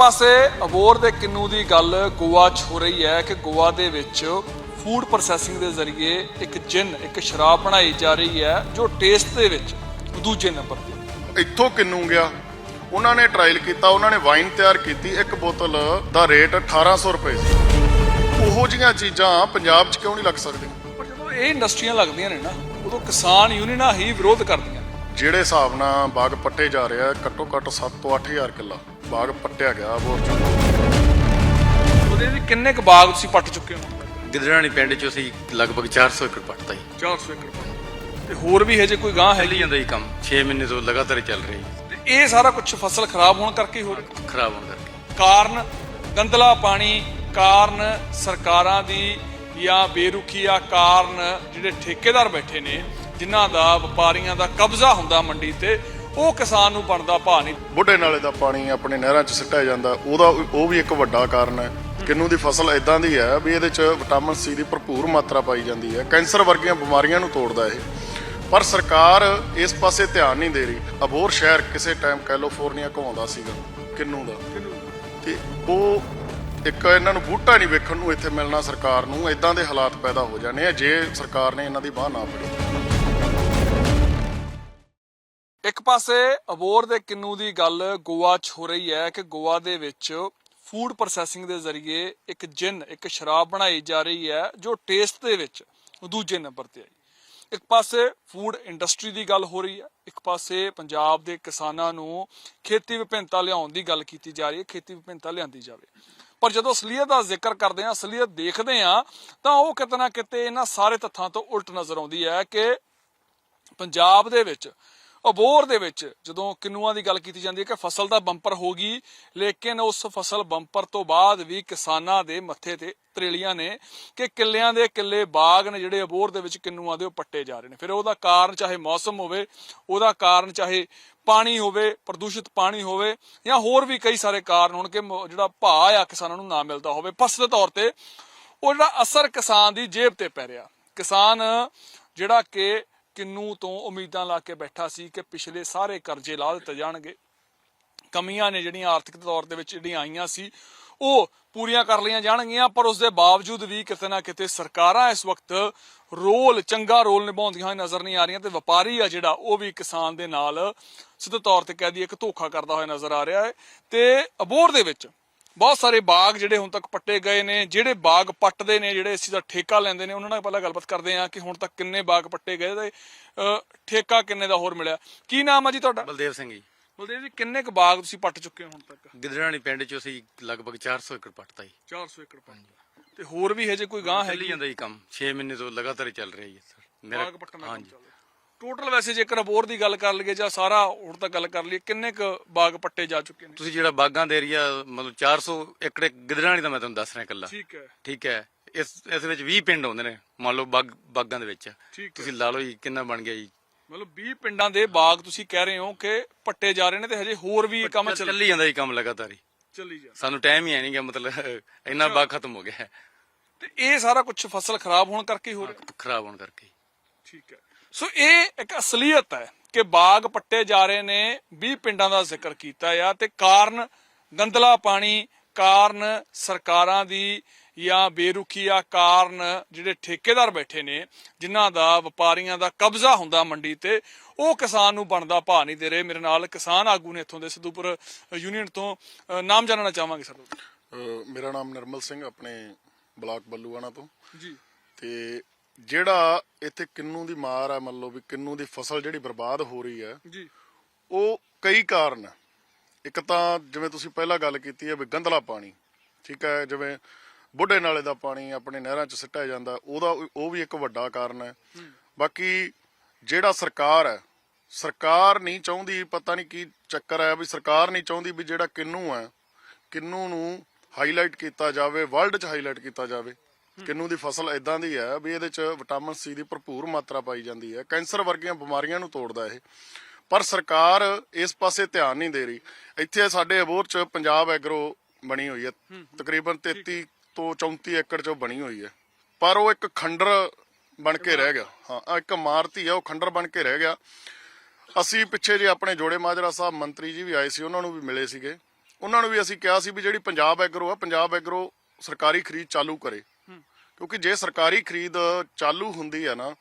ਪਾਸੇ ਅਬੋਰ ਦੇ ਕਿੰਨੂ ਦੀ ਗੱਲ ਗੋਆ 'ਚ ਹੋ ਰਹੀ ਹੈ ਕਿ ਗੋਆ ਦੇ ਵਿੱਚ ਫੂਡ ਪ੍ਰੋਸੈਸਿੰਗ ਦੇ ਜ਼ਰੀਏ ਇੱਕ ਜਿਨ ਇੱਕ ਸ਼ਰਾਬ ਬਣਾਈ ਜਾ ਰਹੀ ਹੈ ਜੋ ਟੇਸਟ ਦੇ ਵਿੱਚ ਦੂਜੇ ਨੰਬਰ ਤੇ। ਇੱਥੋਂ ਕਿੰਨੂ ਗਿਆ? ਉਹਨਾਂ ਨੇ ਟਰਾਇਲ ਕੀਤਾ ਉਹਨਾਂ ਨੇ ਵਾਈਨ ਤਿਆਰ ਕੀਤੀ ਇੱਕ ਬੋਤਲ ਦਾ ਰੇਟ 1800 ਰੁਪਏ ਸੀ। ਉਹੋ ਜੀਆਂ ਚੀਜ਼ਾਂ ਪੰਜਾਬ 'ਚ ਕਿਉਂ ਨਹੀਂ ਲੱਗ ਸਕਦੀਆਂ? ਪਰ ਜਦੋਂ ਇਹ ਇੰਡਸਟਰੀਆਂ ਲੱਗਦੀਆਂ ਨੇ ਨਾ ਉਦੋਂ ਕਿਸਾਨ ਯੂਨੀਅਨਾਂ ਹੀ ਵਿਰੋਧ ਕਰਦੀਆਂ ਜਿਹੜੇ ਹਿਸਾਬ ਨਾਲ ਬਾਗ ਪੱਟੇ ਜਾ ਰਿਹਾ ਘੱਟੋ ਘੱਟ 7 ਤੋਂ 8000 ਕਿੱਲਾ। ਬਾਗ ਪੱਟਿਆ ਗਿਆ ਚ। ਉਹਦੇ ਵੀ ਕਿੰਨੇ ਕੁ ਬਾਗ ਤੁਸੀਂ ਪੱਟ ਚੁੱਕੇ ਹੋ? ਗਿੱਦੜਾਣੀ ਪਿੰਡ ਚ ਅਸੀਂ ਲਗਭਗ 400 ਏਕੜ ਪੱਟਤਾ ਜੀ। 400 ਏਕੜ ਤੇ ਹੋਰ ਵੀ ਹਜੇ ਕੋਈ ਗਾਂ ਚੱਲੀ ਹੈਗੀ? ਜਾਂਦਾ ਜੀ ਕੰਮ। 6 ਮਹੀਨੇ ਤੋਂ ਲਗਾਤਾਰ ਚੱਲ ਰਹੀ ਹੈ ਤੇ ਇਹ ਸਾਰਾ ਕੁਝ ਫਸਲ ਖਰਾਬ ਹੋਣ ਕਰਕੇ ਹੀ ਹੋ ਰਿਹਾ ਖਰਾਬ ਹੋਣ ਕਰਕੇ। ਕਾਰਨ ਗੰਦਲਾ ਪਾਣੀ ਕਾਰਨ ਸਰਕਾਰਾਂ ਦੀ ਜਾਂ ਬੇਰੁਖੀ ਆ ਕਾਰਨ ਜਿਹੜੇ ਠੇਕੇਦਾਰ ਬੈਠੇ ਨੇ ਜਿਨ੍ਹਾਂ ਦਾ ਵਪਾਰੀਆਂ ਦਾ ਕਬਜ਼ਾ ਹੁੰਦਾ ਮੰਡੀ ਤੇ ਉਹ ਕਿਸਾਨ ਨੂੰ ਬਣਦਾ ਭਾਅ ਨਹੀਂ। ਬੁੱਢੇ ਨਾਲੇ ਦਾ ਪਾਣੀ ਆਪਣੇ ਨਹਿਰਾਂ 'ਚ ਸਿੱਟਿਆ ਜਾਂਦਾ, ਉਹਦਾ ਉਹ ਵੀ ਇੱਕ ਵੱਡਾ ਕਾਰਨ ਹੈ। ਕਿੰਨੂ ਦੀ ਫਸਲ ਇਦਾਂ ਦੀ ਹੈ ਵੀ ਇਹਦੇ 'ਚ ਵਿਟਾਮਿਨ ਸੀ ਦੀ ਭਰਪੂਰ ਮਾਤਰਾ ਪਾਈ ਜਾਂਦੀ ਹੈ। ਕੈਂਸਰ ਵਰਗੀਆਂ ਬਿਮਾਰੀਆਂ ਨੂੰ ਤੋੜਦਾ ਇਹ। ਪਰ ਸਰਕਾਰ ਇਸ ਪਾਸੇ ਧਿਆਨ ਨਹੀਂ ਦੇ ਰਹੀ। ਅਬੋਰ ਸ਼ਹਿਰ ਕਿਸੇ ਟਾਈਮ ਕੈਲੀਫੋਰਨੀਆ ਘੁਮਾਉਂਦਾ ਸੀਗਾ, ਕਿੰਨੂ ਦਾ। ਤੇ ਉਹ ਇੱਕ ਇਹਨਾਂ ਨੂੰ ਬੂਟਾ ਨਹੀਂ ਵੇਖਣ ਨੂੰ ਇੱਥੇ ਮਿਲਣਾ ਸਰਕਾਰ ਨੂੰ ਇਦਾਂ ਦੇ ਹਾਲਾਤ ਪੈਦਾ ਹੋ ਜਾਣੇ ਆ, ਜੇ ਸਰਕਾਰ ਨੇ ਇਹਨਾਂ ਦੀ ਬਾਹ ਨਾ ਫੜੀ। ਇੱਕ ਪਾਸੇ ਅਬੋਰ ਦੇ ਕਿੰਨੂ ਦੀ ਗੱਲ ਗੋਆ 'ਚ ਹੋ ਰਹੀ ਹੈ ਕਿ ਗੋਆ ਦੇ ਵਿੱਚ ਫੂਡ ਪ੍ਰੋਸੈਸਿੰਗ ਦੇ ਜ਼ਰੀਏ ਇੱਕ ਜਿਨ, ਇੱਕ ਸ਼ਰਾਬ ਬਣਾਈ ਜਾ ਰਹੀ ਹੈ ਜੋ ਟੇਸਟ ਦੇ ਵਿੱਚ ਦੂਜੇ ਨੰਬਰ ਤੇ ਆਈ। ਇੱਕ ਪਾਸੇ ਫੂਡ ਇੰਡਸਟਰੀ ਦੀ ਗੱਲ ਹੋ ਰਹੀ ਹੈ, ਇੱਕ ਪਾਸੇ ਪੰਜਾਬ ਦੇ ਕਿਸਾਨਾਂ ਨੂੰ ਖੇਤੀ ਵਿਭਿੰਨਤਾ ਲਿਆਉਣ ਦੀ ਗੱਲ ਕੀਤੀ ਜਾ ਰਹੀ ਹੈ, ਖੇਤੀ ਵਿਭਿੰਨਤਾ ਲਿਆਂਦੀ ਜਾਵੇ। ਪਰ ਜਦੋਂ ਅਸਲੀਅਤ ਦਾ ਜ਼ਿਕਰ ਕਰਦੇ ਹਾਂ, ਅਸਲੀਅਤ ਦੇਖਦੇ ਹਾਂ, ਤਾਂ ਉਹ ਕਿਤੇ ਨਾ ਕਿਤੇ ਇਹਨਾਂ ਸਾਰੇ ਤੱਥਾਂ ਤੋਂ ਉਲਟ ਨਜ਼ਰ ਆਉਂਦੀ ਹੈ ਕਿ ਪੰਜਾਬ ਦੇ ਵਿੱਚ ਅਬੋਰ ਦੇ ਵਿੱਚ ਜਦੋਂ ਕਿੰਨੂਆਂ ਦੀ ਗੱਲ ਕੀਤੀ ਜਾਂਦੀ ਹੈ ਕਿ ਫਸਲ ਤਾਂ ਬੰਪਰ ਹੋ ਗਈ, ਲੇਕਿਨ ਉਸ ਫਸਲ ਬੰਪਰ ਤੋਂ ਬਾਅਦ ਵੀ ਕਿਸਾਨਾਂ ਦੇ ਮੱਥੇ ਤੇ ਤਰੇਲੀਆਂ ਨੇ ਕਿ ਕਿੱਲਿਆਂ ਦੇ ਕਿੱਲੇ ਬਾਗ ਨੇ ਜਿਹੜੇ ਅਬੋਰ ਦੇ ਵਿੱਚ ਕਿੰਨੂਆਂ ਦੇ ਉਹ ਪੱਟੇ ਜਾ ਰਹੇ ਨੇ। ਫਿਰ ਉਹਦਾ ਕਾਰਨ ਚਾਹੇ ਮੌਸਮ ਹੋਵੇ, ਉਹਦਾ ਕਾਰਨ ਚਾਹੇ ਪਾਣੀ ਹੋਵੇ, ਪ੍ਰਦੂਸ਼ਿਤ ਪਾਣੀ ਹੋਵੇ ਜਾਂ ਹੋਰ ਵੀ ਕਈ ਸਾਰੇ ਕਾਰਨ ਹੋਣ ਕਿ ਜਿਹੜਾ ਭਾਅ ਆ ਕਿਸਾਨਾਂ ਨੂੰ ਨਾ ਮਿਲਦਾ ਹੋਵੇ। ਫਸਲ ਦੇ ਤੌਰ ਤੇ ਉਹ ਜਿਹੜਾ ਅਸਰ ਕਿਸਾਨ ਦੀ ਜੇਬ ਤੇ ਪੈ ਰਿਹਾ। ਕਿਸਾਨ ਜਿਹੜਾ ਕਿ ਕਿੰਨੂ ਤੋਂ ਉਮੀਦਾਂ ਲਾ ਕੇ ਬੈਠਾ ਸੀ ਕਿ ਪਿਛਲੇ ਸਾਰੇ ਕਰਜ਼ੇ ਲਾ ਦਿੱਤੇ ਜਾਣਗੇ। ਕਮੀਆਂ ਨੇ ਜਿਹੜੀਆਂ ਆਰਥਿਕ ਤੌਰ ਦੇ ਵਿੱਚ ਜਿਹੜੀਆਂ ਆਈਆਂ ਸੀ, ਉਹ ਪੂਰੀਆਂ ਕਰ ਲਈਆਂ ਜਾਣਗੀਆਂ, ਪਰ ਉਸ ਦੇ ਬਾਵਜੂਦ ਵੀ ਕਿਤੇ ਨਾ ਕਿਤੇ ਸਰਕਾਰਾਂ ਇਸ ਵਕਤ ਰੋਲ, ਚੰਗਾ ਰੋਲ ਨਿਭਾਉਂਦੀਆਂ ਹੋਈਆਂ ਨਜ਼ਰ ਨਹੀਂ ਆ ਰਹੀਆਂ ਤੇ ਵਪਾਰੀ ਆ ਜਿਹੜਾ, ਉਹ ਵੀ ਕਿਸਾਨ ਦੇ ਨਾਲ ਸਿੱਧੇ ਤੌਰ ਤੇ ਕਹਿ ਦਈਏ ਕਿ ਧੋਖਾ ਕਰਦਾ ਹੋਇਆ ਨਜ਼ਰ ਆ ਰਿਹਾ ਹੈ ਤੇ ਅਬੋਰ ਦੇ ਵਿੱਚ ਬਹੁਤ ਸਾਰੇ ਬਾਗ ਜਿਹੜੇ ਹੁਣ ਤੱਕ ਪੱਟੇ ਗਏ ਨੇ ਜਿਹੜੇ ਬਾਗ ਪੱਟਦੇ ਨੇ ਜਿਹੜੇ ਇਸ ਚੀਜ਼ ਦਾ ਠੇਕਾ ਲੈਂਦੇ ਨੇ ਉਹਨਾਂ ਨਾਲ ਪਹਿਲਾਂ ਗੱਲਬਾਤ ਕਰਦੇ ਆ ਕਿ ਹੁਣ ਤੱਕ ਕਿੰਨੇ ਬਾਗ ਪੱਟੇ ਗਏ ਤੇ ਠੇਕਾ ਕਿੰਨੇ ਦਾ ਹੋਰ ਮਿਲਿਆ। ਕੀ ਨਾਮ ਆ ਜੀ ਤੁਹਾਡਾ? ਬਲਦੇਵ ਸਿੰਘ ਜੀ। ਬਲਦੇਵ ਜੀ ਕਿੰਨੇ ਕੁ ਬਾਗ ਤੁਸੀਂ ਪੱਟ ਚੁੱਕੇ ਹੋ ਹੁਣ ਤੱਕ? ਗਿੱਦੜਾਣੀ ਪਿੰਡ ਚ ਅਸੀਂ ਲਗਭਗ 400 ਏਕੜ ਪੱਟਤਾ ਜੀ। 400 ਏਕੜ ਪੱਟ ਤੇ ਹੋਰ ਵੀ ਹਜੇ ਕੋਈ ਗਾਂ ਚੱਲੀ ਹੈਗੀ? ਜਾਂਦਾ ਜੀ ਕੰਮ। 6 ਮਹੀਨੇ ਤੋਂ ਲਗਾਤਾਰ ਹੀ ਚੱਲ ਰਹੀ ਹੈ ਸਰ ਬਾਗ ਪੱਟਣ ਦਾ ਕੰਮ ਹਾਂਜੀ। ਟੋਟਲ ਵੈਸੇ ਜੇਕਰ ਅਬੋਰ ਦੀ ਗੱਲ ਕਰ ਲਈਏ ਜਾਂ ਸਾਰਾ ਹੁਣ ਤੱਕ ਗੱਲ ਕਰ ਲਈਏ ਕਿੰਨੇ ਕੁ ਬਾਗ ਪੱਟੇ ਜਾ ਚੁੱਕੇ ਨੇ? ਤੁਸੀਂ ਜਿਹੜਾ ਬਾਗਾਂ ਦੇ ਏਰੀਆ ਮਤਲਬ 400 ਏਕੜ ਗਿੱਦੜਾਣੀ ਦਾ ਮੈਂ ਤੁਹਾਨੂੰ ਦੱਸ ਰਿਹਾ ਇਕੱਲਾ। ਠੀਕ ਹੈ। ਠੀਕ ਹੈ। ਇਸ ਇਸ ਵਿੱਚ 20 ਪਿੰਡ ਆਉਂਦੇ ਨੇ ਮੰਨ ਲਓ ਬਾਗ ਬਾਗਾਂ ਦੇ ਵਿੱਚ। ਤੁਸੀਂ ਲਾ ਲਓ ਜੀ ਕਿੰਨਾ ਬਣ ਗਿਆ ਜੀ। ਮਤਲਬ 20 ਪਿੰਡਾਂ ਦੇ ਬਾਗ ਤੁਸੀਂ ਕਹਿ ਰਹੇ ਹੋ ਕਿ ਪੱਟੇ ਜਾ ਰਹੇ ਨੇ ਤੇ ਹਜੇ ਹੋਰ ਵੀ ਕੰਮ ਚੱਲ ਜਾਂਦਾ ਜੀ ਕੰਮ ਲਗਾਤਾਰ ਹੀ। ਚੱਲੀ ਜਾ ਸਾਨੂੰ ਟਾਈਮ ਹੀ ਹੈ ਨਹੀਂਗਾ ਮਤਲਬ ਇੰਨਾ ਬਾਗ ਖਤਮ ਹੋ ਗਿਆ। ਤੇ ਇਹ ਸਾਰਾ ਕੁਝ ਫਸਲ ਖਰਾਬ ਹੋਣ ਕਰਕੇ ਹੋ ਰਿਹਾ? ਖਰਾਬ ਹੋਣ ਕਰਕੇ ਠੀਕ ਹੈ। ਸੋ ਇਹ ਇੱਕ ਅਸਲੀਅਤ ਹੈ ਕਿ ਬਾਗ ਪੱਟੇ ਜਾ ਰਹੇ ਨੇ 20 ਪਿੰਡਾਂ ਦਾ ਜ਼ਿਕਰ ਕੀਤਾ ਆ ਤੇ ਕਾਰਨ ਗੰਦਲਾ ਪਾਣੀ ਕਾਰਨ ਸਰਕਾਰਾਂ ਦੀ ਜਾਂ ਬੇਰੁਖੀ ਆ ਕਾਰਨ ਜਿਹੜੇ ਠੇਕੇਦਾਰ ਬੈਠੇ ਨੇ ਜਿਨ੍ਹਾਂ ਦਾ ਵਪਾਰੀਆਂ ਦਾ ਕਬਜ਼ਾ ਹੁੰਦਾ ਮੰਡੀ ਤੇ ਉਹ ਕਿਸਾਨ ਨੂੰ ਬਣਦਾ ਭਾਅ ਨਹੀਂ ਦੇ ਰਹੇ। ਮੇਰੇ ਨਾਲ ਕਿਸਾਨ ਆਗੂ ਨੇ ਇੱਥੋਂ ਦੇ ਸਿੱਧੂਪੁਰ ਯੂਨੀਅਨ ਤੋਂ। ਨਾਮ ਜਾਣਨਾ ਚਾਹਾਂਗੇ ਸਰ ਮੇਰਾ ਨਾਮ ਨਿਰਮਲ ਸਿੰਘ ਆਪਣੇ ਬਲਾਕ ਬੱਲੂਆਣਾ ਤੋਂ। ਜੀ। ਤੇ ਜਿਹੜਾ ਇੱਥੇ ਕਿੰਨੂ ਦੀ ਮਾਰ ਹੈ ਮੰਨ ਲਓ ਵੀ ਕਿੰਨੂ ਦੀ ਫਸਲ ਜਿਹੜੀ ਬਰਬਾਦ ਹੋ ਰਹੀ ਹੈ ਜੀ। ਉਹ ਕਈ ਕਾਰਨ ਹੈ ਇੱਕ ਤਾਂ ਜਿਵੇਂ ਤੁਸੀਂ ਪਹਿਲਾਂ ਗੱਲ ਕੀਤੀ ਹੈ ਵੀ ਗੰਦਲਾ ਪਾਣੀ ਠੀਕ ਹੈ ਜਿਵੇਂ ਬੁੱਢੇ ਨਾਲੇ ਦਾ ਪਾਣੀ ਆਪਣੇ ਨਹਿਰਾਂ 'ਚ ਸਿੱਟਿਆ ਜਾਂਦਾ ਉਹਦਾ ਉਹ ਵੀ ਇੱਕ ਵੱਡਾ ਕਾਰਨ ਹੈ। ਬਾਕੀ ਜਿਹੜਾ ਸਰਕਾਰ ਹੈ ਸਰਕਾਰ ਨਹੀਂ ਚਾਹੁੰਦੀ ਪਤਾ ਨਹੀਂ ਕੀ ਚੱਕਰ ਹੈ ਵੀ ਸਰਕਾਰ ਨਹੀਂ ਚਾਹੁੰਦੀ ਵੀ ਜਿਹੜਾ ਕਿੰਨੂ ਹੈ ਕਿੰਨੂ ਨੂੰ ਹਾਈਲਾਈਟ ਕੀਤਾ ਜਾਵੇ ਵਰਲਡ 'ਚ ਹਾਈਲਾਈਟ ਕੀਤਾ ਜਾਵੇ। ਕਿੰਨੂ ਦੀ ਫਸਲ ਇਦਾਂ ਦੀ ਹੈ ਵੀ ਇਹਦੇ 'ਚ ਵਿਟਾਮਿਨ ਸੀ ਦੀ ਭਰਪੂਰ ਮਾਤਰਾ ਪਾਈ ਜਾਂਦੀ ਹੈ। ਕੈਂਸਰ ਵਰਗੀਆਂ ਬਿਮਾਰੀਆਂ ਨੂੰ ਤੋੜਦਾ ਇਹ। ਪਰ ਸਰਕਾਰ ਇਸ ਪਾਸੇ ਧਿਆਨ ਨਹੀਂ ਦੇ ਰਹੀ। ਇੱਥੇ ਸਾਡੇ ਅਬੋਰ 'ਚ ਪੰਜਾਬ ਐਗਰੋ ਬਣੀ ਹੋਈ ਹੈ। ਤਕਰੀਬਨ 33 ਤੋਂ 34 ਏਕੜ 'ਚ ਬਣੀ ਹੋਈ ਹੈ। ਪਰ ਉਹ ਇੱਕ ਖੰਡਰ ਬਣ ਕੇ ਰਹਿ ਗਿਆ। ਹਾਂ ਇੱਕ ਇਮਾਰਤੀ ਹੈ ਉਹ ਖੰਡਰ ਬਣ ਕੇ ਰਹਿ ਗਿਆ। ਅਸੀਂ ਪਿੱਛੇ ਜੇ ਆਪਣੇ ਜੋੜੇ ਮਾਜਰਾ ਸਾਹਿਬ ਮੰਤਰੀ ਜੀ ਵੀ ਆਏ ਸੀ ਉਹਨਾਂ ਨੂੰ ਵੀ ਮਿਲੇ ਸੀਗੇ। ਉਹਨਾਂ ਨੂੰ ਵੀ ਅਸੀਂ ਕਿਹਾ ਸੀ ਵੀ ਜਿਹੜੀ ਪੰਜਾਬ ਐਗਰੋ ਆ ਪੰਜਾਬ ਐਗਰੋ ਸਰਕਾਰੀ ਖਰੀਦ ਚਾਲੂ ਕਰੇ। ਕਿਉਂਕਿ ਜੇ ਸਰਕਾਰੀ ਖਰੀਦ ਚਾਲੂ ਹੁੰਦੀ ਆ ਨਾ,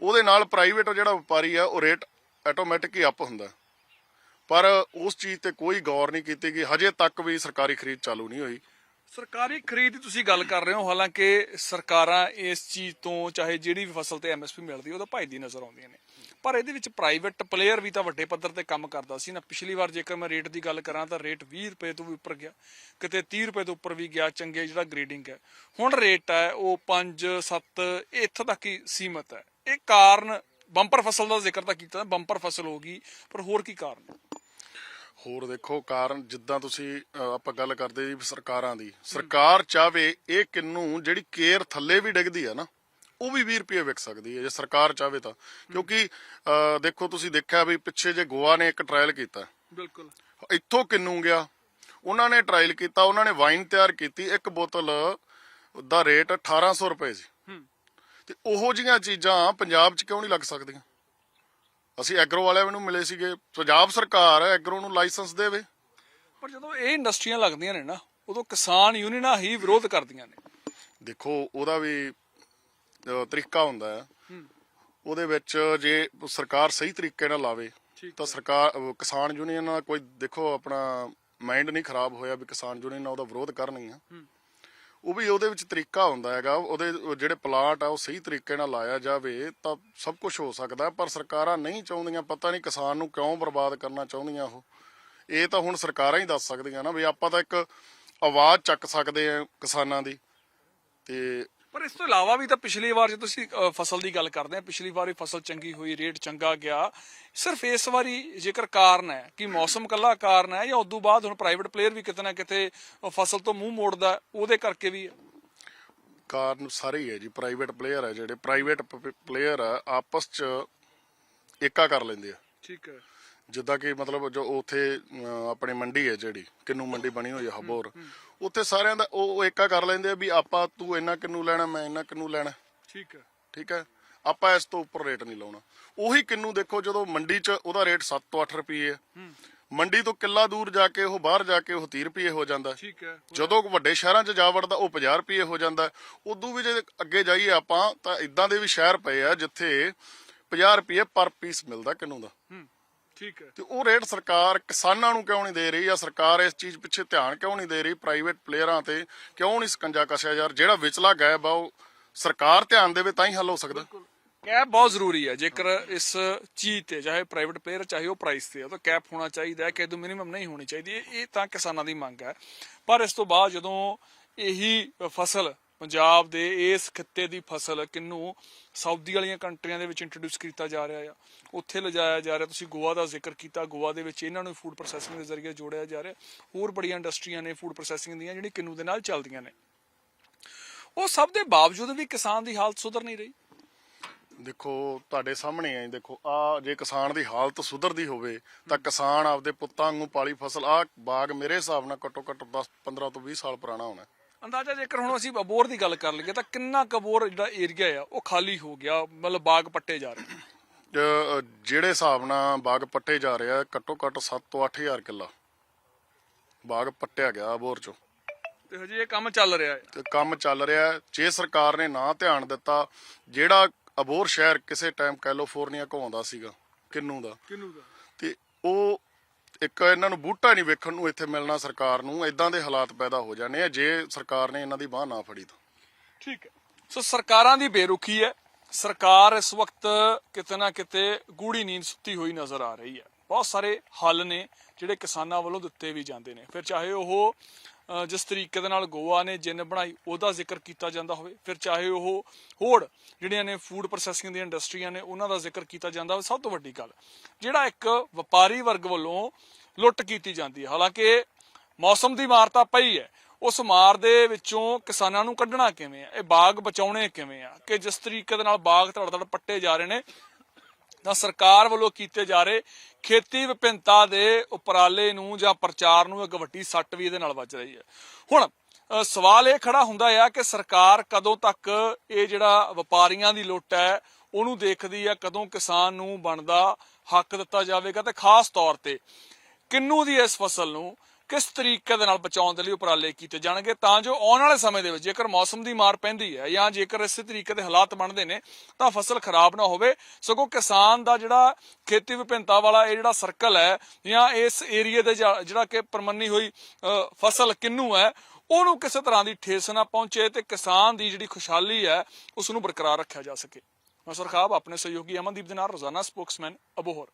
ਉਹਦੇ ਨਾਲ ਪ੍ਰਾਈਵੇਟ ਜਿਹੜਾ ਵਪਾਰੀ ਆ, ਉਹ ਰੇਟ ਆਟੋਮੈਟਿਕ ਹੀ ਅਪ ਹੁੰਦਾ। ਪਰ ਉਸ ਚੀਜ਼ ਤੇ ਕੋਈ ਗੌਰ ਨਹੀਂ ਕੀਤੀ ਗਈ। ਹਜੇ ਤੱਕ ਵੀ ਸਰਕਾਰੀ ਖਰੀਦ ਚਾਲੂ ਨਹੀਂ ਹੋਈ। ਸਰਕਾਰੀ ਖਰੀਦ ਦੀ ਤੁਸੀਂ ਗੱਲ ਕਰ ਰਹੇ ਹੋ ਹਾਲਾਂਕਿ ਸਰਕਾਰਾਂ ਇਸ ਚੀਜ਼ ਤੋਂ ਚਾਹੇ ਜਿਹੜੀ ਵੀ ਫਸਲ ਤੇ ਐਮਐਸਪੀ ਮਿਲਦੀ ਹੈ, ਉਹਦਾ ਭਾਈਦੀ ਨਜ਼ਰ ਆਉਂਦੀਆਂ ਨੇ। ਪਰ ਇਹਦੇ ਵਿੱਚ ਪ੍ਰਾਈਵੇਟ ਪਲੇਅਰ ਵੀ ਤਾਂ ਵੱਡੇ ਪੱਧਰ ਤੇ ਕੰਮ ਕਰਦਾ ਸੀ। ਨਾ ਪਿਛਲੀ ਵਾਰ ਜੇਕਰ ਮੈਂ ਰੇਟ ਦੀ ਗੱਲ ਕਰਾਂ ਤਾਂ ਰੇਟ 20 ਰੁਪਏ ਤੋਂ ਵੀ ਉੱਪਰ ਗਿਆ ਕਿਤੇ 30 ਰੁਪਏ ਤੋਂ ਉੱਪਰ ਵੀ ਗਿਆ ਚੰਗੇ ਜਿਹੜਾ ਗ੍ਰੇਡਿੰਗ ਹੈ। ਹੁਣ ਰੇਟ ਹੈ ਉਹ 5 7 ਇੱਥੋਂ ਤੱਕ ਹੀ ਸੀਮਤ ਹੈ। ਇਹ ਕਾਰਨ ਬੰਪਰ ਫਸਲ ਦਾ ਜ਼ਿਕਰ ਤਾਂ ਕੀਤਾ ਬੰਪਰ ਫਸਲ ਹੋ ਗਈ ਪਰ ਹੋਰ ਕੀ ਕਾਰਨ ਹੈ? ਹੋਰ ਦੇਖੋ ਕਾਰਨ ਜਿੱਦਾਂ ਤੁਸੀਂ ਆਪਾਂ ਗੱਲ ਕਰਦੇ ਜੀ ਸਰਕਾਰਾਂ ਦੀ। ਸਰਕਾਰ ਚਾਵੇ ਇਹ ਕਿੰਨੂ ਜਿਹੜੀ ਕੇਅਰ ਥੱਲੇ ਵੀ ਡਿੱਗਦੀ ਆ ਨਾ ਉਹ ਵੀ 20 ਰੁਪਏ ਵਿਕ ਸਕਦੀ ਹੈ ਜੇ ਸਰਕਾਰ ਚਾਵੇ ਤਾਂ। ਕਿਉਂਕਿ ਦੇਖੋ ਤੁਸੀਂ ਦੇਖਿਆ ਵੀ ਪਿੱਛੇ ਜੇ ਗੋਆ ਨੇ ਇੱਕ ਟ੍ਰਾਇਲ ਕੀਤਾ। ਬਿਲਕੁਲ। ਇੱਥੋਂ ਕਿੰਨੂ ਗਿਆ? ਉਹਨਾਂ ਨੇ ਟ੍ਰਾਇਲ ਕੀਤਾ ਉਹਨਾਂ ਨੇ ਵਾਈਨ ਤਿਆਰ ਕੀਤੀ ਇੱਕ ਬੋਤਲ ਦਾ ਰੇਟ 1800 ਰੁਪਏ ਸੀ। ਤੇ ਉਹੋ ਜੀਆਂ ਚੀਜ਼ਾਂ ਪੰਜਾਬ 'ਚ ਕਿਉਂ ਨਹੀਂ ਲੱਗ ਸਕਦੀਆਂ? ਅਸੀਂ ਐਗਰੋ ਵਾਲਿਆਂ ਨੂੰ ਮਿਲੇ ਸੀਗੇ ਪੰਜਾਬ ਸਰਕਾਰ ਐਗਰੋ ਨੂੰ ਲਾਇਸੈਂਸ ਦੇਵੇ। ਪਰ ਜਦੋਂ ਇਹ ਇੰਡਸਟਰੀਆਂ ਲੱਗਦੀਆਂ ਨੇ ਨਾ ਉਦੋਂ ਕਿਸਾਨ ਯੂਨੀਅਨਾਂ ਹੀ ਵਿਰੋਧ ਕਰਦੀਆਂ ਨੇ। ਦੇਖੋ ਉਹਦਾ ਵੀ ਤਰੀਕਾ ਹੁੰਦਾ ਹੈ। ਉਹਦੇ ਵਿੱਚ ਜੇ ਸਰਕਾਰ ਸਹੀ ਤਰੀਕੇ ਨਾਲ ਲਾਵੇ ਤਾਂ ਸਰਕਾਰ ਕਿਸਾਨ ਯੂਨੀਅਨ ਨਾਲ ਕੋਈ ਦੇਖੋ ਆਪਣਾ ਮਾਈਂਡ ਨਹੀਂ ਖਰਾਬ ਹੋਇਆ ਵੀ ਕਿਸਾਨ ਯੂਨੀਅਨ ਨਾਲ ਉਹਦਾ ਵਿਰੋਧ ਕਰਨਗੀਆਂ। ਉਹ ਵੀ ਉਹਦੇ ਵਿੱਚ ਤਰੀਕਾ ਹੁੰਦਾ ਹੈਗਾ, ਉਹਦੇ ਜਿਹੜੇ ਪਲਾਟ ਆ, ਉਹ ਸਹੀ ਤਰੀਕੇ ਨਾਲ ਲਾਇਆ ਜਾਵੇ ਤਾਂ ਸਭ ਕੁਝ ਹੋ ਸਕਦਾ, ਪਰ ਸਰਕਾਰਾਂ ਨਹੀਂ ਚਾਹੁੰਦੀਆਂ, ਪਤਾ ਨਹੀਂ ਕਿਸਾਨ ਨੂੰ ਕਿਉਂ ਬਰਬਾਦ ਕਰਨਾ ਚਾਹੁੰਦੀਆਂ ਉਹ। ਇਹ ਤਾਂ ਹੁਣ ਸਰਕਾਰਾਂ ਹੀ ਦੱਸ ਸਕਦੀਆਂ ਨਾ, ਵੀ ਆਪਾਂ ਤਾਂ ਇੱਕ ਆਵਾਜ਼ ਚੱਕ ਸਕਦੇ ਆ ਕਿਸਾਨਾਂ ਦੀ, ਤੇ ਪਰ ਇਸ ਤੋਂ ਇਲਾਵਾ ਵੀ ਤਾਂ ਪਿਛਲੀ ਵਾਰ ਜੇ ਤੁਸੀਂ ਫਸਲ ਦੀ ਗੱਲ ਕਰਦੇ ਆ ਪਿਛਲੀ ਵਾਰ ਵੀ ਫਸਲ ਚੰਗੀ ਹੋਈ ਰੇਟ ਚੰਗਾ ਗਿਆ। ਸਿਰਫ ਇਸ ਵਾਰੀ ਜੇਕਰ ਕਾਰਨ ਹੈ ਕਿ ਮੌਸਮ ਕੱਲਾ ਕਾਰਨ ਹੈ ਜਾਂ ਉਦੋਂ ਬਾਅਦ ਹੁਣ ਪ੍ਰਾਈਵੇਟ ਪਲੇਅਰ ਵੀ ਕਿਤੇ ਨਾ ਕਿਤੇ ਫਸਲ ਤੋਂ ਮੂੰਹ ਮੋੜਦਾ ਉਹਦੇ ਕਰਕੇ ਵੀ ਕਾਰਨ ਸਾਰੇ ਹੀ ਹੈ ਜੀ ਪ੍ਰਾਈਵੇਟ ਪਲੇਅਰ ਹੈ ਜਿਹੜੇ ਪ੍ਰਾਈਵੇਟ ਪਲੇਅਰ ਆਪਸ ਚ ਏਕਾ ਕਰ ਲੈਂਦੇ ਆ। ਠੀਕ ਹੈ। ਜਿੱਦਾਂ ਕਿ ਮਤਲਬ ਜੋ ਉਥੇ ਆਪਣੀ ਮੰਡੀ ਹੈ ਜਿਹੜੀ ਕਿੰਨੂ ਮੰਡੀ ਬਣੀ ਹੋਈ ਹੈ ਹਬੋਰ ਉੱਥੇ ਸਾਰਿਆਂ ਦਾ ਉਹ ਏਕਾ ਕਰ ਲੈਂਦੇ ਆ ਵੀ ਆਪਾਂ ਤੂੰ ਇੰਨਾ ਕਿੰਨੂ ਲੈਣਾ ਮੈਂ ਇੰਨਾ ਕਿੰਨੂ ਲੈਣਾ। ਠੀਕ ਹੈ। ਠੀਕ ਹੈ? ਆਪਾਂ ਇਸ ਤੋਂ ਉੱਪਰ ਰੇਟ ਨਹੀਂ ਲਾਉਣਾ। ਉਹੀ ਕਿੰਨੂ ਦੇਖੋ ਜਦੋਂ ਮੰਡੀ 'ਚ ਉਹਦਾ ਰੇਟ 7 ਤੋਂ 8 ਰੁਪਏ ਹੈ। ਮੰਡੀ ਤੋਂ ਕਿੱਲਾ ਦੂਰ ਜਾ ਕੇ ਉਹ ਬਾਹਰ ਜਾ ਕੇ ਉਹ 30 ਰੁਪਏ ਹੋ ਜਾਂਦਾ। ਠੀਕ ਹੈ। ਜਦੋਂ ਵੱਡੇ ਸ਼ਹਿਰਾਂ 'ਚ ਜਾ ਵੜਦਾ ਉਹ 50 ਰੁਪਏ ਹੋ ਜਾਂਦਾ। ਉਦੋਂ ਵੀ ਜੇ ਅੱਗੇ ਜਾਈਏ ਆਪਾਂ ਤਾਂ ਇਦਾਂ ਦੇ ਵੀ ਸ਼ਹਿਰ ਪਏ ਆ ਜਿੱਥੇ 50 ਰੁਪਏ ਪਰ ਪੀਸ ਮਿਲਦਾ ਕਿੰਨੂ ਦਾ। ਹੂੰ। ਠੀਕ ਹੈ। ਤੇ ਉਹ ਰੇਟ ਸਰਕਾਰ ਕਿਸਾਨਾਂ ਨੂੰ ਕਿਉਂ ਨਹੀਂ ਦੇ ਰਹੀ ਜਾਂ ਸਰਕਾਰ ਇਸ ਚੀਜ਼ ਪਿੱਛੇ ਧਿਆਨ ਕਿਉਂ ਨਹੀਂ ਦੇ ਰਹੀ? ਪ੍ਰਾਈਵੇਟ ਪਲੇਅਰਾਂ ਤੇ ਕਿਉਂ ਨਹੀਂ ਸਕੰਜਾ ਕਸਿਆ ਯਾਰ ਜਿਹੜਾ ਵਿਚਲਾ ਗਾਇਬ ਆ ਉਹ ਸਰਕਾਰ ਧਿਆਨ ਦੇਵੇ ਤਾਂ ਹੀ ਹੱਲ ਹੋ ਸਕਦਾ। ਕੈਪ ਬਹੁਤ ਜ਼ਰੂਰੀ ਹੈ। ਜੇਕਰ ਇਸ ਚੀਜ਼ ਤੇ ਚਾਹੇ ਪ੍ਰਾਈਵੇਟ ਪਲੇਅਰ ਚਾਹੇ ਉਹ ਪ੍ਰਾਈਸ ਤੇ ਹੈ ਤਾਂ ਕੈਪ ਹੋਣਾ ਚਾਹੀਦਾ ਹੈ ਕਿ ਇਹਦੋਂ ਮਿਨੀਮਮ ਨਹੀਂ ਹੋਣੀ ਚਾਹੀਦੀ। ਇਹ ਤਾਂ ਕਿਸਾਨਾਂ ਦੀ ਮੰਗ ਹੈ। ਪਰ ਇਸ ਤੋਂ ਬਾਅਦ ਜਦੋਂ ਇਹੀ ਫਸਲ ਪੰਜਾਬ ਦੇ ਇਸ ਖਿੱਤੇ ਦੀ ਫਸਲ ਕਿੰਨੂੰ ਸਾਊਦੀ ਵਾਲੀਆਂ ਕੰਟਰੀਆਂ ਦੇ ਵਿੱਚ ਇੰਟਰੋਡਿਊਸ ਕੀਤਾ ਜਾ ਰਿਹਾ ਆ। ਉੱਥੇ ਲਿਜਾਇਆ ਜਾ ਰਿਹਾ ਤੁਸੀਂ ਗੋਆ ਦਾ ਜ਼ਿਕਰ ਕੀਤਾ ਗੋਆ ਦੇ ਵਿੱਚ ਇਹਨਾਂ ਨੂੰ ਫੂਡ ਪ੍ਰੋਸੈਸਿੰਗ ਦੇ ਜ਼ਰੀਏ ਜੋੜਿਆ ਜਾ ਰਿਹਾ। ਹੋਰ ਬੜੀਆਂ ਇੰਡਸਟਰੀਆਂ ਨੇ ਫੂਡ ਪ੍ਰੋਸੈਸਿੰਗ ਦੀਆਂ ਜਿਹੜੀ ਕਿੰਨੂ ਦੇ ਨਾਲ ਚੱਲਦੀਆਂ ਨੇ। ਉਹ ਸਭ ਦੇ ਬਾਵਜੂਦ ਵੀ ਕਿਸਾਨ ਦੀ ਹਾਲਤ ਸੁਧਰ ਨਹੀਂ ਰਹੀ। ਦੇਖੋ ਤੁਹਾਡੇ ਸਾਹਮਣੇ ਆ ਦੇਖੋ ਆ ਜੇ ਕਿਸਾਨ ਦੀ ਹਾਲਤ ਸੁਧਰਦੀ ਹੋਵੇ ਤਾਂ ਕਿਸਾਨ ਆਪਦੇ ਪੁੱਤਾਂ ਵਾਂਗੂ ਪਾਲੀ ਫਸਲ ਆ ਬਾਗ ਮੇਰੇ ਹਿਸਾਬ ਨਾਲ ਘੱਟੋ ਘੱਟ 10 15 ਤੋਂ 20 ਸਾਲ ਪੁਰਾਣਾ ਹੋਣਾ। ਅੰਦਾਜ਼ਾ ਜੇਕਰ ਹੁਣ ਅਸੀਂ ਅਬੋਰ ਦੀ ਗੱਲ ਕਰ ਲਈਏ ਤਾਂ ਕਿੰਨਾ ਕੁ ਅਬੋਰ ਜਿਹੜਾ ਏਰੀਆ ਆ ਉਹ ਖਾਲੀ ਹੋ ਗਿਆ ਮਤਲਬ ਬਾਗ ਪੱਟੇ ਜਾ ਰਹੇ ਜਿਹੜੇ ਹਿਸਾਬ ਨਾਲ ਬਾਗ ਪੱਟੇ ਜਾ ਰਿਹਾ ਘੱਟੋ ਘੱਟ 7 ਤੋਂ 8000 ਕਿੱਲਾ ਬਾਗ ਪੱਟਿਆ ਗਿਆ ਬੋਰ ਚੋਂ। ਤੇ ਹਜੇ ਇਹ ਕੰਮ ਚੱਲ ਰਿਹਾ ਹੈ। ਤੇ ਕੰਮ ਚੱਲ ਰਿਹਾ ਹੈ। ਜੇ ਸਰਕਾਰ ਨੇ ਨਾ ਧਿਆਨ ਦਿੱਤਾ ਜਿਹੜਾ ਅਬੋਰ ਸ਼ਹਿਰ ਕਿਸੇ ਟਾਈਮ ਕੈਲੀਫੋਰਨੀਆ ਘਵਾਉਂਦਾ ਸੀਗਾ ਕਿੰਨੂ ਦਾ ਕਿੰਨੂ ਦਾ? ਤੇ ਉਹ ਇੱਕ ਇਹਨਾਂ ਨੂੰ ਬੂਟਾ ਨਹੀਂ ਵੇਖਣ ਨੂੰ ਇੱਥੇ ਮਿਲਣਾ ਸਰਕਾਰ ਨੂੰ ਇਦਾਂ ਦੇ ਹਾਲਾਤ ਪੈਦਾ ਹੋ ਜਾਣੇ ਆ, ਜੇ ਸਰਕਾਰ ਨੇ ਇਹਨਾਂ ਦੀ ਬਾਹ ਨਾ ਫੜੀ ਤਾਂ। ਠੀਕ ਹੈ। ਸੋ ਸਰਕਾਰਾਂ ਦੀ ਬੇਰੁਖੀ ਹੈ। ਸਰਕਾਰ ਇਸ ਵਕਤ ਕਿਤੇ ਨਾ ਕਿਤੇ ਗੂੜੀ ਨੀਂਦ ਸੁੱਤੀ ਹੋਈ ਨਜ਼ਰ ਆ ਰਹੀ ਹੈ। ਬਹੁਤ ਸਾਰੇ ਹੱਲ ਨੇ ਜਿਹੜੇ ਕਿਸਾਨਾਂ ਵੱਲੋਂ ਦਿੱਤੇ ਵੀ ਜਾਂਦੇ ਨੇ। ਫਿਰ ਚਾਹੇ ਉਹ ਜਿਸ ਤਰੀਕੇ ਦੇ ਨਾਲ ਗੋਆ ਨੇ ਜਿੰਨ ਬਣਾਈ, ਉਹਦਾ ਜ਼ਿਕਰ ਕੀਤਾ ਜਾਂਦਾ ਹੋਵੇ। ਫਿਰ ਚਾਹੇ ਉਹ ਹੋਰ ਜਿਹੜੀਆਂ ਨੇ ਫੂਡ ਪ੍ਰੋਸੈਸਿੰਗ ਦੀਆਂ ਇੰਡਸਟਰੀਆਂ ਨੇ, ਉਹਨਾਂ ਦਾ ਜ਼ਿਕਰ ਕੀਤਾ ਜਾਂਦਾ ਹੋਵੇ। ਸਭ ਤੋਂ ਵੱਡੀ ਗੱਲ, ਜਿਹੜਾ ਇੱਕ ਵਪਾਰੀ ਵਰਗ ਵੱਲੋਂ ਲੁੱਟ ਕੀਤੀ ਜਾਂਦੀ ਹੈ। ਹਾਲਾਂਕਿ ਮੌਸਮ ਦੀ ਮਾਰ ਤਾਂ ਪਈ ਹੈ। ਉਸ ਮਾਰ ਦੇ ਵਿੱਚੋਂ ਕਿਸਾਨਾਂ ਨੂੰ ਕੱਢਣਾ ਕਿਵੇਂ ਆ ਇਹ ਬਾਗ ਬਚਾਉਣੇ ਕਿਵੇਂ ਆ? ਕਿ ਜਿਸ ਤਰੀਕੇ ਦੇ ਨਾਲ ਬਾਗ ਧੜ ਧੜ ਪੱਟੇ ਜਾ ਰਹੇ ਨੇ ਤਾਂ ਸਰਕਾਰ ਵੱਲੋਂ ਕੀਤੇ ਜਾ ਰਹੇ ਖੇਤੀ ਵਿਭਿੰਨਤਾ ਦੇ ਉਪਰਾਲੇ ਨੂੰ ਜਾਂ ਪ੍ਰਚਾਰ ਨੂੰ ਇੱਕ ਵੱਡੀ ਸੱਟ ਵੀ ਇਹਦੇ ਨਾਲ ਵੱਜ ਰਹੀ ਹੈ। ਹੁਣ ਸਵਾਲ ਇਹ ਖੜਾ ਹੁੰਦਾ ਆ ਕਿ ਸਰਕਾਰ ਕਦੋਂ ਤੱਕ ਇਹ ਜਿਹੜਾ ਵਪਾਰੀਆਂ ਦੀ ਲੁੱਟ ਹੈ, ਉਹਨੂੰ ਦੇਖਦੀ ਹੈ, ਕਦੋਂ ਕਿਸਾਨ ਨੂੰ ਬਣਦਾ ਹੱਕ ਦਿੱਤਾ ਜਾਵੇਗਾ? ਤੇ ਖਾਸ ਤੌਰ ਤੇ ਕਿੰਨੂ ਦੀ ਇਸ ਫਸਲ ਨੂੰ ਕਿਸ ਤਰੀਕੇ ਦੇ ਨਾਲ ਬਚਾਉਣ ਦੇ ਲਈ ਉਪਰਾਲੇ ਕੀਤੇ ਜਾਣਗੇ? ਤਾਂ ਜੋ ਆਉਣ ਵਾਲੇ ਸਮੇਂ ਦੇ ਵਿੱਚ ਜੇਕਰ ਮੌਸਮ ਦੀ ਮਾਰ ਪੈਂਦੀ ਹੈ ਜਾਂ ਜੇਕਰ ਇਸੇ ਤਰੀਕੇ ਦੇ ਹਾਲਾਤ ਬਣਦੇ ਨੇ, ਤਾਂ ਫਸਲ ਖਰਾਬ ਨਾ ਹੋਵੇ। ਸਗੋਂ ਕਿਸਾਨ ਦਾ ਜਿਹੜਾ ਖੇਤੀ ਵਿਭਿੰਨਤਾ ਵਾਲਾ ਇਹ ਜਿਹੜਾ ਸਰਕਲ ਹੈ ਜਾਂ ਇਸ ਏਰੀਏ ਦੇ ਜਿਹੜਾ ਕਿ ਪਰਮੰਨੀ ਹੋਈ ਫਸਲ ਕਿੰਨੂ ਹੈ, ਉਹਨੂੰ ਕਿਸੇ ਤਰ੍ਹਾਂ ਦੀ ਠੇਸ ਨਾ ਪਹੁੰਚੇ ਤੇ ਕਿਸਾਨ ਦੀ ਜਿਹੜੀ ਖੁਸ਼ਹਾਲੀ ਹੈ ਉਸ ਨੂੰ ਬਰਕਰਾਰ ਰੱਖਿਆ ਜਾ ਸਕੇ। ਮੈਂ ਸਰਖਾਬ, ਆਪਣੇ ਸਹਿਯੋਗੀ ਅਮਨਦੀਪ ਦੇ ਨਾਲ ਰੋਜ਼ਾਨਾ ਸਪੋਕਸਮੈਨ ਅਬੋਹਰ।